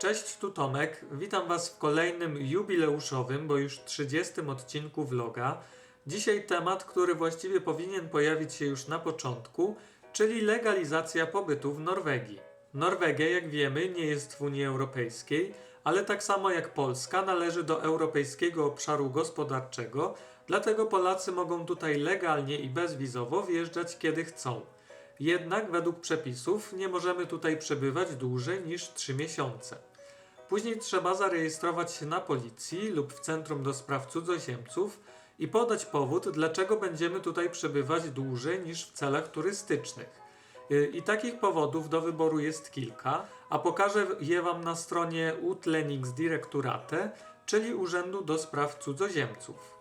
Cześć, tu Tomek. Witam Was w kolejnym jubileuszowym, bo już 30 odcinku vloga. Dzisiaj temat, który właściwie powinien pojawić się już na początku, czyli legalizacja pobytu w Norwegii. Norwegia, jak wiemy, nie jest w Unii Europejskiej, ale tak samo jak Polska należy do Europejskiego Obszaru Gospodarczego, dlatego Polacy mogą tutaj legalnie i bezwizowo wjeżdżać kiedy chcą. Jednak według przepisów nie możemy tutaj przebywać dłużej niż 3 miesiące. Później trzeba zarejestrować się na policji lub w Centrum do Spraw Cudzoziemców i podać powód, dlaczego będziemy tutaj przebywać dłużej niż w celach turystycznych. Yy, I takich powodów do wyboru jest kilka, a pokażę je Wam na stronie Utlänningsdirektorate, czyli Urzędu do Spraw Cudzoziemców.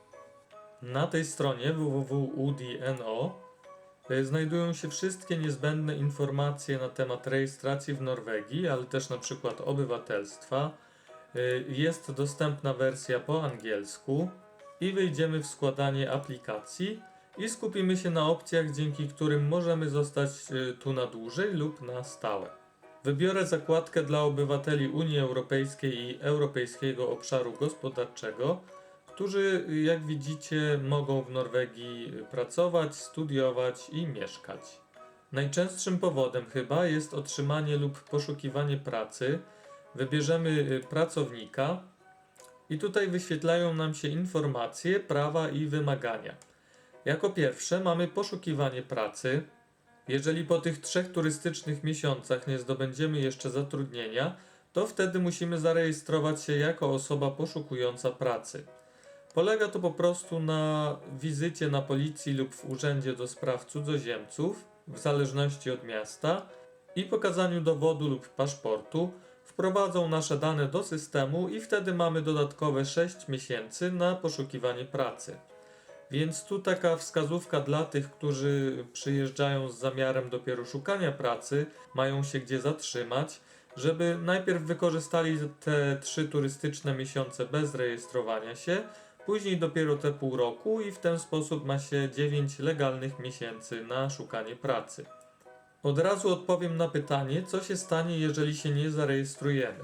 Na tej stronie www.udno Znajdują się wszystkie niezbędne informacje na temat rejestracji w Norwegii, ale też na przykład obywatelstwa. E, Jest dostępna wersja po angielsku i wejdziemy w składanie aplikacji i skupimy się na opcjach, dzięki którym możemy zostać e, tu na dłużej lub na stałe. Wybiorę zakładkę dla obywateli Unii Europejskiej i Europejskiego Obszaru Gospodarczego, którzy, jak widzicie, mogą w Norwegii pracować, studiować i mieszkać. Najczęstszym powodem chyba jest otrzymanie lub poszukiwanie pracy. Wybierzemy y, pracownika i tutaj wyświetlają nam się informacje, prawa i wymagania. Jako pierwsze mamy poszukiwanie pracy. Jeżeli po tych trzech turystycznych miesiącach nie zdobędziemy jeszcze zatrudnienia, to wtedy musimy zarejestrować się jako osoba poszukująca pracy. Polega to po prostu na wizycie na policji lub w urzędzie do spraw cudzoziemców, w zależności od miasta, i pokazaniu dowodu lub paszportu. Wprowadzą nasze dane do systemu i wtedy mamy dodatkowe 6 miesięcy na poszukiwanie pracy. Więc tu taka wskazówka dla tych, którzy przyjeżdżają z zamiarem dopiero szukania pracy, mają się gdzie zatrzymać, żeby najpierw wykorzystali te trzy turystyczne miesiące bez rejestrowania się, później dopiero te pół roku i w ten sposób ma się 9 legalnych miesięcy na szukanie pracy. Od razu odpowiem na pytanie, co się stanie, jeżeli się nie zarejestrujemy.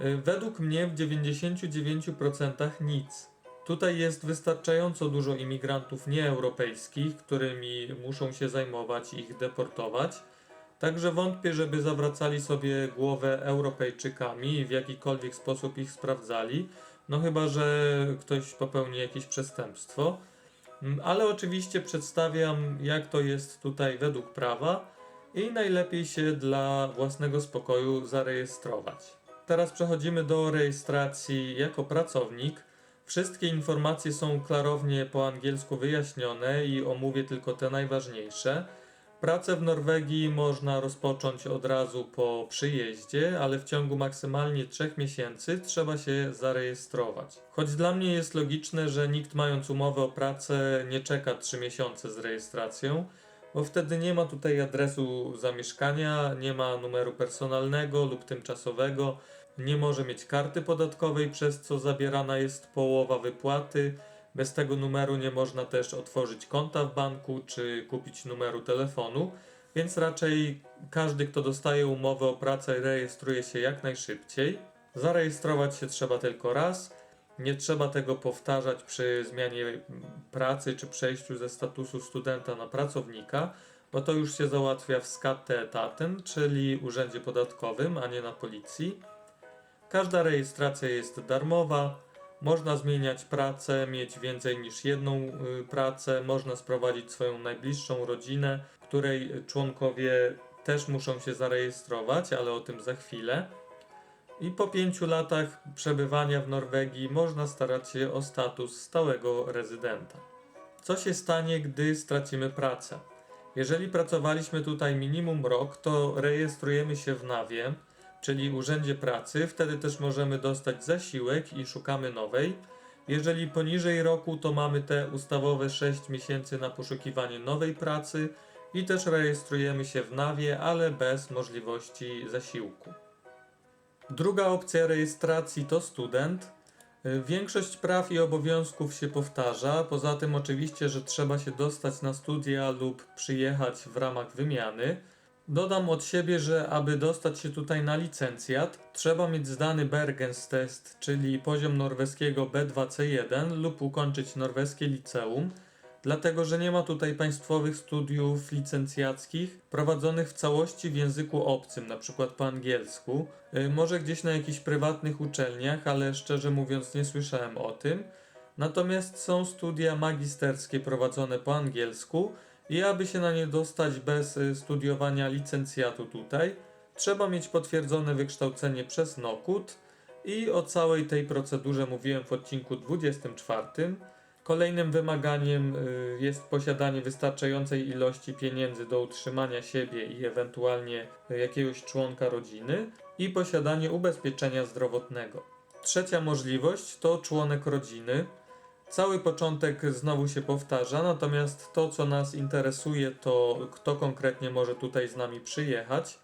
Y, Według mnie w 99% nic. Tutaj jest wystarczająco dużo imigrantów nieeuropejskich, którymi muszą się zajmować i ich deportować. Także wątpię, żeby zawracali sobie głowę Europejczykami i w jakikolwiek sposób ich sprawdzali. No chyba, że ktoś popełni jakieś przestępstwo. Mm, Ale oczywiście przedstawiam, jak to jest tutaj według prawa i najlepiej się dla własnego spokoju zarejestrować. Teraz przechodzimy do rejestracji jako pracownik. Wszystkie informacje są klarownie po angielsku wyjaśnione i omówię tylko te najważniejsze. Pracę w Norwegii można rozpocząć od razu po przyjeździe, ale w ciągu maksymalnie 3 miesięcy trzeba się zarejestrować. Choć dla mnie jest logiczne, że nikt mając umowę o pracę nie czeka 3 miesiące z rejestracją, bo wtedy nie ma tutaj adresu zamieszkania, nie ma numeru personalnego lub tymczasowego, nie może mieć karty podatkowej, przez co zabierana jest połowa wypłaty. Bez tego numeru nie można też otworzyć konta w banku czy kupić numeru telefonu, więc raczej każdy, kto dostaje umowę o pracę, rejestruje się jak najszybciej. Zarejestrować się trzeba tylko raz. Nie trzeba tego powtarzać przy zmianie pracy czy przejściu ze statusu studenta na pracownika, bo to już się załatwia w skatę etatem, czyli urzędzie podatkowym, a nie na policji. Każda rejestracja jest darmowa. Można zmieniać pracę, mieć więcej niż jedną y, pracę, można sprowadzić swoją najbliższą rodzinę, której członkowie też muszą się zarejestrować, ale o tym za chwilę. I po pięciu latach przebywania w Norwegii można starać się o status stałego rezydenta. Co się stanie, gdy stracimy pracę? Jeżeli pracowaliśmy tutaj minimum rok, to rejestrujemy się w NAWie, czyli Urzędzie Pracy, wtedy też możemy dostać zasiłek i szukamy nowej. Jeżeli poniżej roku, to mamy te ustawowe 6 miesięcy na poszukiwanie nowej pracy i też rejestrujemy się w NAWie, ale bez możliwości zasiłku. Druga opcja rejestracji to student. Większość praw i obowiązków się powtarza, poza tym oczywiście, że trzeba się dostać na studia lub przyjechać w ramach wymiany. Dodam od siebie, że aby dostać się tutaj na licencjat, trzeba mieć zdany Bergens test, czyli poziom norweskiego B2C1 lub ukończyć norweskie liceum, dlatego że nie ma tutaj państwowych studiów licencjackich prowadzonych w całości w języku obcym, przykład po angielsku. Y, Może gdzieś na jakichś prywatnych uczelniach, ale szczerze mówiąc nie słyszałem o tym. Natomiast są studia magisterskie prowadzone po angielsku i aby się na nie dostać bez y, studiowania licencjatu tutaj, trzeba mieć potwierdzone wykształcenie przez NOKUT i o całej tej procedurze mówiłem w odcinku 24. Kolejnym wymaganiem y, jest posiadanie wystarczającej ilości pieniędzy do utrzymania siebie i ewentualnie y, jakiegoś członka rodziny i posiadanie ubezpieczenia zdrowotnego. Trzecia możliwość to członek rodziny. Cały początek znowu się powtarza, natomiast to, co nas interesuje, to kto konkretnie może tutaj z nami przyjechać.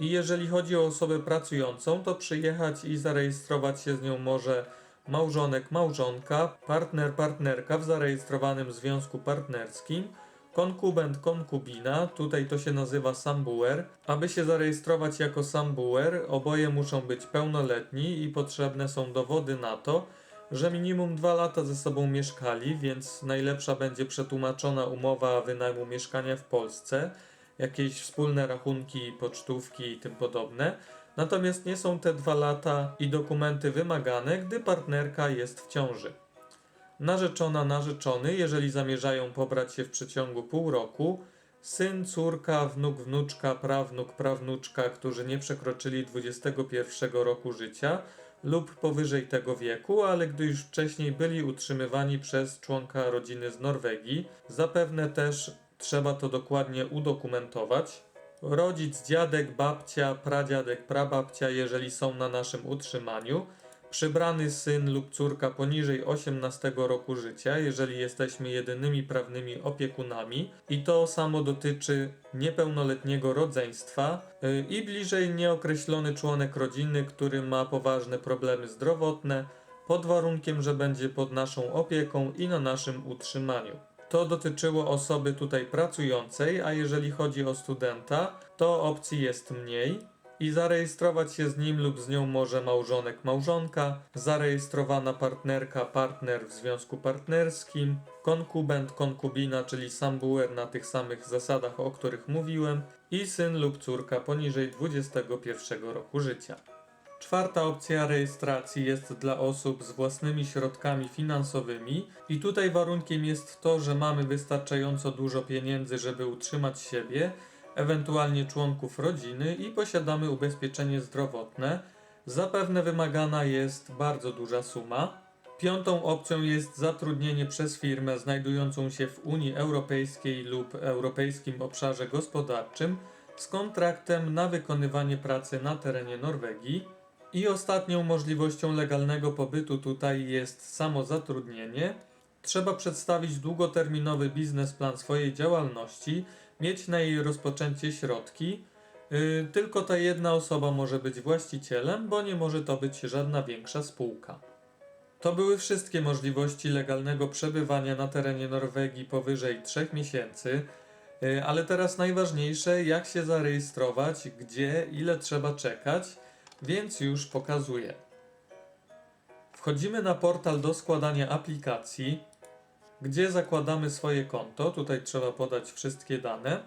I jeżeli chodzi o osobę pracującą, to przyjechać i zarejestrować się z nią może małżonek, małżonka, partner, partnerka w zarejestrowanym związku partnerskim, konkubent, konkubina, tutaj to się nazywa sambuer. Aby się zarejestrować jako sambuer, oboje muszą być pełnoletni i potrzebne są dowody na to, że minimum dwa lata ze sobą mieszkali, więc najlepsza będzie przetłumaczona umowa wynajmu mieszkania w Polsce, jakieś wspólne rachunki, pocztówki i tym podobne. Natomiast nie są te dwa lata i dokumenty wymagane, gdy partnerka jest w ciąży. Narzeczona, narzeczony, jeżeli zamierzają pobrać się w przeciągu pół roku, syn, córka, wnuk, wnuczka, prawnuk, prawnuczka, którzy nie przekroczyli 21 roku życia lub powyżej tego wieku, ale gdy już wcześniej byli utrzymywani przez członka rodziny z Norwegii, zapewne też trzeba to dokładnie udokumentować. Rodzic, dziadek, babcia, pradziadek, prababcia, jeżeli są na naszym utrzymaniu, przybrany syn lub córka poniżej 18 roku życia, jeżeli jesteśmy jedynymi prawnymi opiekunami, i to samo dotyczy niepełnoletniego rodzeństwa yy, i bliżej nieokreślony członek rodziny, który ma poważne problemy zdrowotne, pod warunkiem, że będzie pod naszą opieką i na naszym utrzymaniu. To dotyczyło osoby tutaj pracującej, a jeżeli chodzi o studenta, to opcji jest mniej i zarejestrować się z nim lub z nią może małżonek, małżonka, zarejestrowana partnerka, partner w związku partnerskim, konkubent, konkubina, czyli sambuer na tych samych zasadach, o których mówiłem i syn lub córka poniżej 21 roku życia. Czwarta opcja rejestracji jest dla osób z własnymi środkami finansowymi i tutaj warunkiem jest to, że mamy wystarczająco dużo pieniędzy, żeby utrzymać siebie, ewentualnie członków rodziny i posiadamy ubezpieczenie zdrowotne. Zapewne wymagana jest bardzo duża suma. Piątą opcją jest zatrudnienie przez firmę znajdującą się w Unii Europejskiej lub Europejskim Obszarze Gospodarczym z kontraktem na wykonywanie pracy na terenie Norwegii. I ostatnią możliwością legalnego pobytu tutaj jest samozatrudnienie. Trzeba przedstawić długoterminowy biznesplan swojej działalności, mieć na jej rozpoczęcie środki. Yy, tylko ta jedna osoba może być właścicielem, bo nie może to być żadna większa spółka. To były wszystkie możliwości legalnego przebywania na terenie Norwegii powyżej 3 miesięcy. Yy, Ale teraz najważniejsze, jak się zarejestrować, gdzie, ile trzeba czekać, więc już pokazuję. Wchodzimy na portal do składania aplikacji, gdzie zakładamy swoje konto. Tutaj trzeba podać wszystkie dane.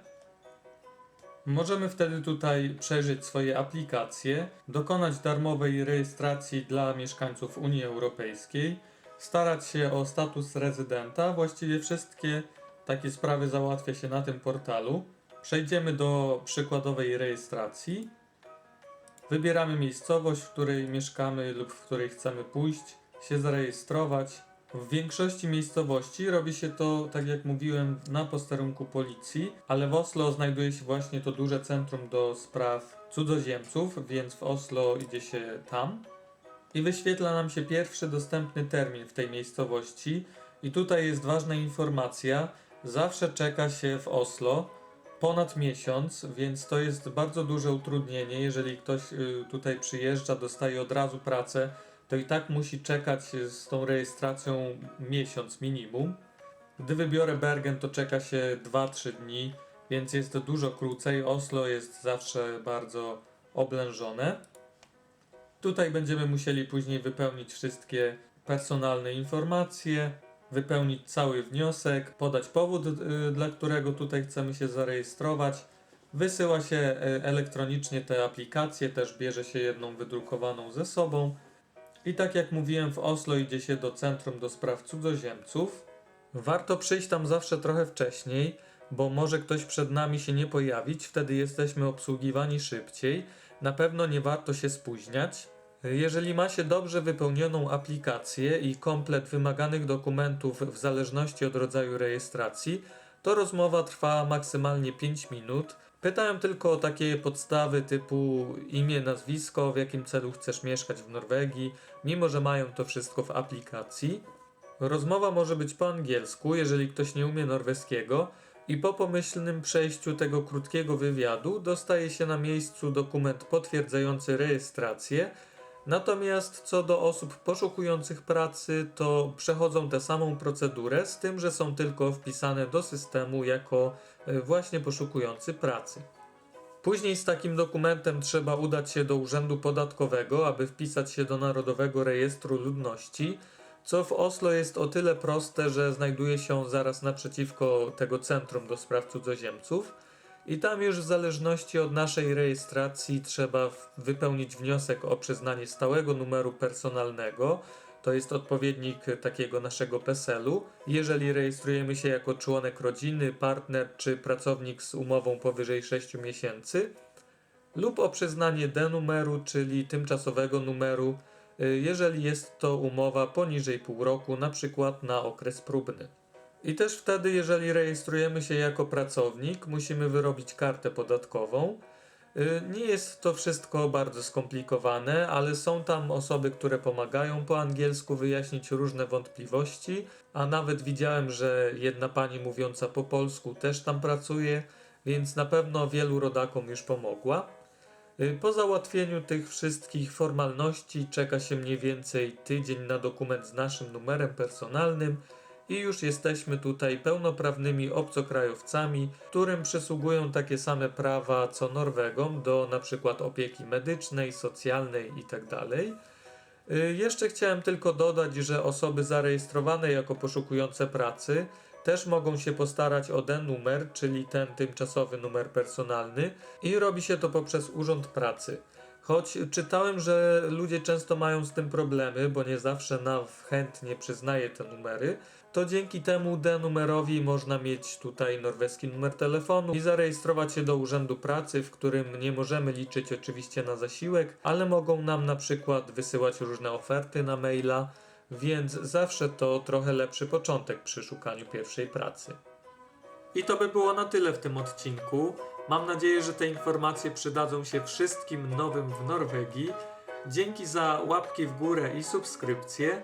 Możemy wtedy tutaj przejrzeć swoje aplikacje, dokonać darmowej rejestracji dla mieszkańców Unii Europejskiej, starać się o status rezydenta. Właściwie wszystkie takie sprawy załatwia się na tym portalu. Przejdziemy do przykładowej rejestracji. Wybieramy miejscowość, w której mieszkamy lub w której chcemy pójść, się zarejestrować. W większości miejscowości robi się to, tak jak mówiłem, na posterunku policji, ale w Oslo znajduje się właśnie to duże centrum do spraw cudzoziemców, więc w Oslo idzie się tam. I wyświetla nam się pierwszy dostępny termin w tej miejscowości. I tutaj jest ważna informacja: zawsze czeka się w Oslo ponad miesiąc, więc to jest bardzo duże utrudnienie. Jeżeli ktoś y, tutaj przyjeżdża, dostaje od razu pracę, to i tak musi czekać z tą rejestracją miesiąc minimum. Gdy wybiorę Bergen, to czeka się 2-3 dni, więc jest to dużo krócej. Oslo jest zawsze bardzo oblężone. Tutaj będziemy musieli później wypełnić wszystkie personalne informacje, wypełnić cały wniosek, podać powód, y, dla którego tutaj chcemy się zarejestrować. Wysyła się y, elektronicznie te aplikacje, też bierze się jedną wydrukowaną ze sobą. I tak jak mówiłem, w Oslo idzie się do Centrum do Spraw Cudzoziemców. Warto przyjść tam zawsze trochę wcześniej, bo może ktoś przed nami się nie pojawić, wtedy jesteśmy obsługiwani szybciej. Na pewno nie warto się spóźniać. Jeżeli ma się dobrze wypełnioną aplikację i komplet wymaganych dokumentów w zależności od rodzaju rejestracji, to rozmowa trwa maksymalnie 5 minut. Pytają tylko o takie podstawy typu imię, nazwisko, w jakim celu chcesz mieszkać w Norwegii, mimo że mają to wszystko w aplikacji. Rozmowa może być po angielsku, jeżeli ktoś nie umie norweskiego, i po pomyślnym przejściu tego krótkiego wywiadu dostaje się na miejscu dokument potwierdzający rejestrację. Natomiast co do osób poszukujących pracy, to przechodzą tę samą procedurę, z tym, że są tylko wpisane do systemu jako e, właśnie poszukujący pracy. Później z takim dokumentem trzeba udać się do Urzędu Podatkowego, aby wpisać się do Narodowego Rejestru Ludności, co w Oslo jest o tyle proste, że znajduje się zaraz naprzeciwko tego Centrum do Spraw Cudzoziemców. I tam już w zależności od naszej rejestracji trzeba wypełnić wniosek o przyznanie stałego numeru personalnego. To jest odpowiednik takiego naszego PESEL-u. Jeżeli rejestrujemy się jako członek rodziny, partner czy pracownik z umową powyżej 6 miesięcy, lub o przyznanie D-numeru, czyli tymczasowego numeru, y, jeżeli jest to umowa poniżej pół roku, na przykład na okres próbny. I też wtedy, jeżeli rejestrujemy się jako pracownik, musimy wyrobić kartę podatkową. Y, Nie jest to wszystko bardzo skomplikowane, ale są tam osoby, które pomagają po angielsku wyjaśnić różne wątpliwości, a nawet widziałem, że jedna pani mówiąca po polsku też tam pracuje, więc na pewno wielu rodakom już pomogła. Y, Po załatwieniu tych wszystkich formalności czeka się mniej więcej tydzień na dokument z naszym numerem personalnym i już jesteśmy tutaj pełnoprawnymi obcokrajowcami, którym przysługują takie same prawa co Norwegom do przykład opieki medycznej, socjalnej itd. Y, Jeszcze chciałem tylko dodać, że osoby zarejestrowane jako poszukujące pracy też mogą się postarać o D-numer, czyli ten tymczasowy numer personalny i robi się to poprzez Urząd Pracy. Choć czytałem, że ludzie często mają z tym problemy, bo nie zawsze NAW chętnie przyznaje te numery, to dzięki temu D-numerowi można mieć tutaj norweski numer telefonu i zarejestrować się do Urzędu Pracy, w którym nie możemy liczyć oczywiście na zasiłek, ale mogą nam na przykład wysyłać różne oferty na maila, więc zawsze to trochę lepszy początek przy szukaniu pierwszej pracy. I to by było na tyle w tym odcinku. Mam nadzieję, że te informacje przydadzą się wszystkim nowym w Norwegii. Dzięki za łapki w górę i subskrypcje